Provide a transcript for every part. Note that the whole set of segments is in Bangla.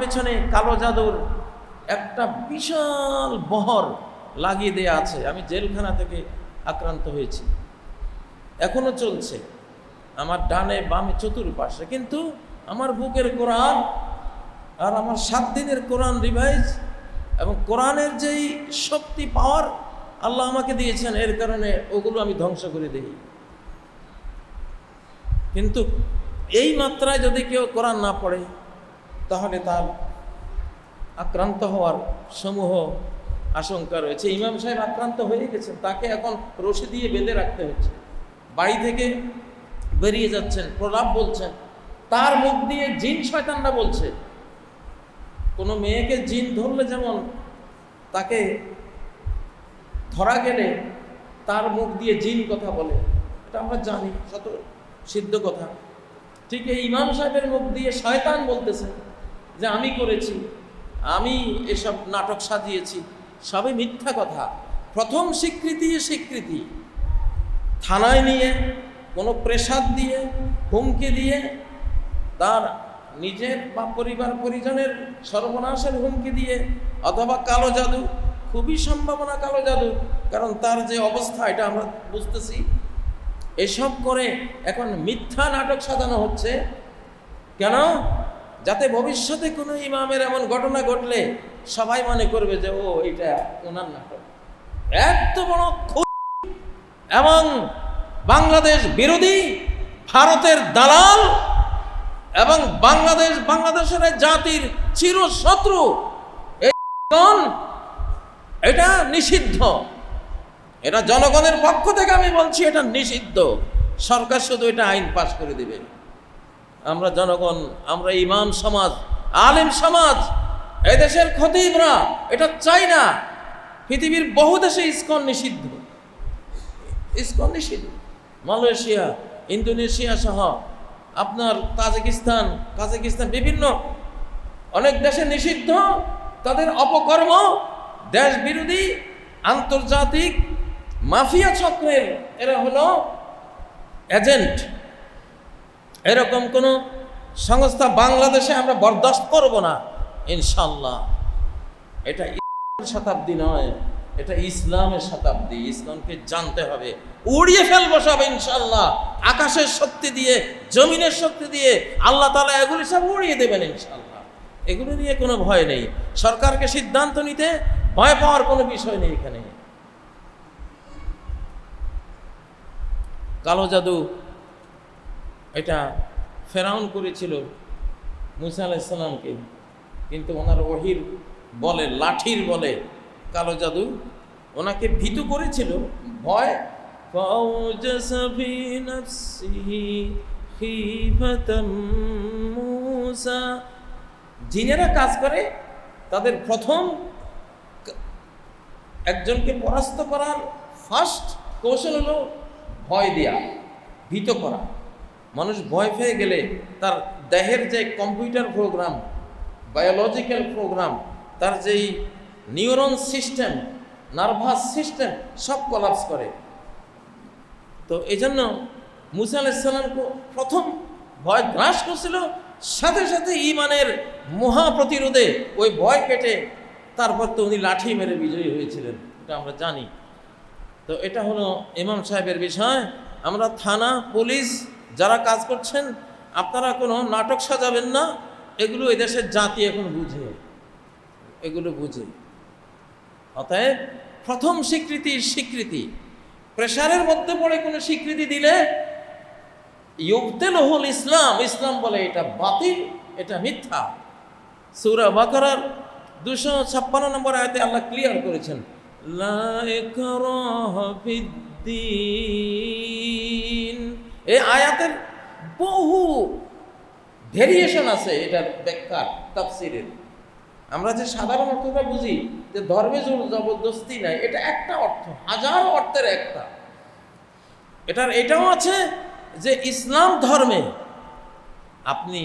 পেছনে কালো জাদুর একটা বিশাল বহর লাগিয়ে দেয়া আছে। আমি জেলখানা থেকে আক্রান্ত হয়েছি। এখনও চলছে। আমার ডানে বামে চতুর্পাশে। কিন্তু আমার বুকের কোরআন আর আমার সাত দিনের কোরআন রিভাইজ এবং কোরআনের যেই শক্তি, পাওয়ার আল্লাহ আমাকে দিয়েছেন, এর কারণে ওগুলো আমি ধ্বংস করে দিই। কিন্তু এই মাত্রায় যদি কেউ কোরআন না পড়ে তাহলে তার আক্রান্ত হওয়ার সমূহ আশঙ্কা রয়েছে। ইমাম সাহেব আক্রান্ত হয়ে গেছেন, তাকে এখন রশি দিয়ে বেঁধে রাখতে হচ্ছে। বাড়ি থেকে বেরিয়ে যাচ্ছেন, প্রলাপ বলছেন, তার মুখ দিয়ে জিন শয়তানরা বলছে। কোনো মেয়েকে জিন ধরলে যেমন তাকে ধরা গেলে তার মুখ দিয়ে জিন কথা বলে, এটা আমরা জানি শত সিদ্ধ কথা। ঠিক এই ইমাম সাহেবের মুখ দিয়ে শয়তান বলতেছে। যে আমি করেছি, আমি এসব নাটক সাজিয়েছি, সবই মিথ্যা কথা। প্রথম স্বীকৃতি স্বীকৃতি। থানায় নিয়ে, কোনো প্রেসাদ দিয়ে, হুমকি দিয়ে, তার নিজের বা পরিবার পরিজনের সর্বনাশের হুমকি দিয়ে, অথবা কালো জাদু, খুবই সম্ভাবনা কালো জাদু, কারণ তার যে অবস্থা, এটা আমরা বুঝতেছি। এসব করে এখন মিথ্যা নাটক সাজানো হচ্ছে। কেন? যাতে ভবিষ্যতে কোনো ইমামের এমন ঘটনা ঘটলে সবাই মনে করবে যে, ও, এটা ওনার নাটক। এত বড় এবং বাংলাদেশ বিরোধী ভারতের দালাল এবং বাংলাদেশ, বাংলাদেশের জাতির চিরশত্রু এটা নিষিদ্ধ। এটা জনগণের পক্ষ থেকে আমি বলছি, এটা নিষিদ্ধ। সরকার শুধু এটা আইন পাশ করে দিবে। আমরা জনগণ, আমরা ইমাম সমাজ, আলিম সমাজ এই দেশের খতিবরা, এটা চাই না পৃথিবীর বহু দেশে ইস্কন নিষিদ্ধ। ইস্কন নিষিদ্ধ। মালয়েশিয়া, ইন্দোনেশিয়া সহ আপনার তাজিকিস্তান, কাজাকিস্তান বিভিন্ন অনেক দেশে নিষিদ্ধ, তাদের অপকর্ম দেশ বিরোধী আন্তর্জাতিক মাফিয়া চক্রের, এরা হলো এজেন্ট এরকম কোনো সংস্থা বাংলাদেশে আমরা বরদাস্ত করব না ইনশাল্লাহ এটা শতাব্দী নয়, এটা ইসলামের শতাব্দী, ইসলামকে জানতে হবে। উড়িয়ে ফেলব সব ইনশাল্লাহ আকাশের শক্তি দিয়ে, জমিনের শক্তি দিয়ে, আল্লাহ তালা এগুলি সব উড়িয়ে দেবেন ইনশাল্লাহ এগুলো নিয়ে কোনো ভয় নেই। সরকারকে সিদ্ধান্ত নিতে ভয় পাওয়ার কোনো বিষয় নেই এখানে। কালো জাদু এটা ফেরাউন করেছিল মুসা আলাইসাল্লামকে কিন্তু ওনার ওহির বলে লাঠির বলে কালো জাদু ওনাকে ভীতু করেছিল ভয়। জিনেরা কাজ করে তাদের প্রথম একজনকে পরাস্ত করার ফার্স্ট কৌশল হলো ভয় দেয়া ভীত করা। মানুষ ভয় পেয়ে গেলে তার দেহের যে কম্পিউটার প্রোগ্রাম, বায়োলজিক্যাল প্রোগ্রাম, তার যেই নিউরন সিস্টেম, নার্ভাস সিস্টেম, সব কলাপস করে। তো এই জন্য মুসা আলাইসাল্লামকে প্রথম ভয় গ্রাস করছিল, সাথে সাথে ইমানের মহা প্রতিরোধে ওই ভয় কেটে তারপর তো উনি লাঠি মেরে বিজয়ী হয়েছিলেন, এটা আমরা জানি। তো এটা হলো ইমাম সাহেবের বিষয়। আমরা থানা, পুলিশ যারা কাজ করছেন, আপনারা কোনো নাটক সাজাবেন না, এগুলো এই দেশের জাতি এখন বুঝে। এগুলো বুঝে। অতএব প্রথম স্বীকৃতি স্বীকৃতি। প্রেশারের মধ্যে পড়ে কোনো স্বীকৃতি দিলে ইউবতেলহুল ইসলাম ইসলাম বলে এটা বাতিল, এটা মিথ্যা। সূরা বাকারার দুশো ছাপ্পান্ন নম্বর আয়তে আল্লাহ ক্লিয়ার করেছেন, লা। এই আয়াতের বহু ভেরিয়েশন আছে এটার ব্যাখ্যার, তাফসিরের। আমরা যে সাধারণ অর্থটা বুঝি, যে ধর্মে জোর জবরদস্তি নাই, এটা একটা অর্থ, হাজার অর্থের একটা। এটার, এটাও আছে যে ইসলাম ধর্মে আপনি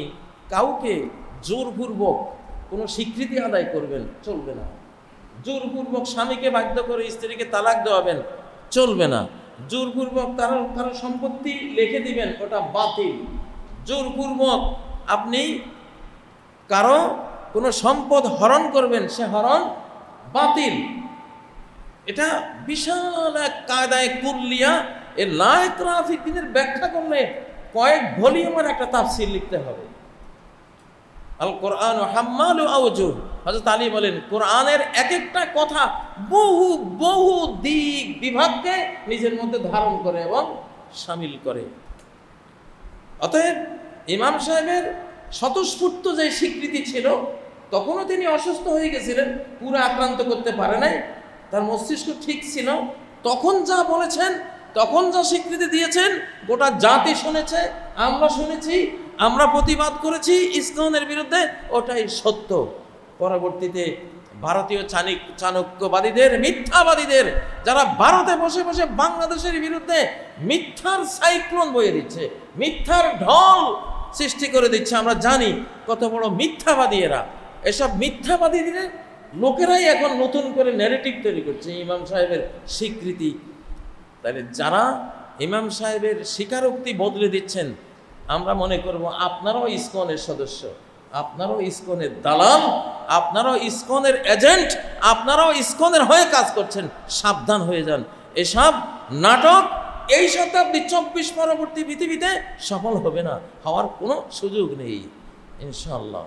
কাউকে জোরপূর্বক কোনো স্বীকৃতি আদায় করবেন, চলবে না। জোরপূর্বক স্বামীকে বাধ্য করে স্ত্রীকে তালাক দেওয়াবেন, চলবে না। জোরপূর্বক তার কারও সম্পত্তি লিখে দিবেন, ওটা বাতিল। জোরপূর্বক আপনি কারও কোনো সম্পদ হরণ করবেন, সে হরণ বাতিল। এটা বিশাল এক কায়দায় কুল্লিয়া এ লায়ক রাফিদ্দিনের ব্যাখ্যা করলে কয়েক ভলিউমের একটা তাফসির লিখতে হবে। আল কোরআন হাম্মাল আউজুর হজরত আলী বলেন, কোরআনের এক একটা কথা বহু বহু দিক বিভাগকে নিজের মধ্যে ধারণ করে এবং সামিল করে। অতএব ইমাম সাহেবের স্বতঃস্ফূর্ত যে স্বীকৃতি ছিল, তখনও তিনি অসুস্থ হয়ে গেছিলেন, পুরো আক্রান্ত করতে পারে নাই, তার মস্তিষ্ক ঠিক ছিল। তখন যা বলেছেন, তখন যা স্বীকৃতি দিয়েছেন, গোটা জাতি শুনেছে, আমরা শুনেছি, আমরা প্রতিবাদ করেছি, ইসলামের বিরুদ্ধে, ওটাই সত্য। পরবর্তীতে ভারতীয় চাণিক, চাণক্যবাদীদের, মিথ্যাবাদীদের, যারা ভারতে বসে বসে বাংলাদেশের বিরুদ্ধে মিথ্যার সাইক্লোন বয়ে দিচ্ছে, মিথ্যার ঢল সৃষ্টি করে দিচ্ছে। আমরা জানি কত বড় মিথ্যাবাদী এরা। এসব মিথ্যাবাদীদের লোকেরাই এখন নতুন করে ন্যারেটিভ তৈরি করছে ইমাম সাহেবের স্বীকৃতি। তাহলে যারা ইমাম সাহেবের স্বীকারোক্তি বদলে দিচ্ছেন, আমরা মনে করব আপনারাও ইসকনের সদস্য, আপনারাও ইসকনের দালাল আপনারাও ইসকনের এজেন্ট, আপনারাও ইসকনের হয়ে কাজ করছেন, সাবধান হয়ে যান। এসব নাটক, এই শতাব্দী চব্বিশ পরবর্তী পৃথিবীতে সফল হবে না, হওয়ার কোনো সুযোগ নেই ইনশাল্লাহ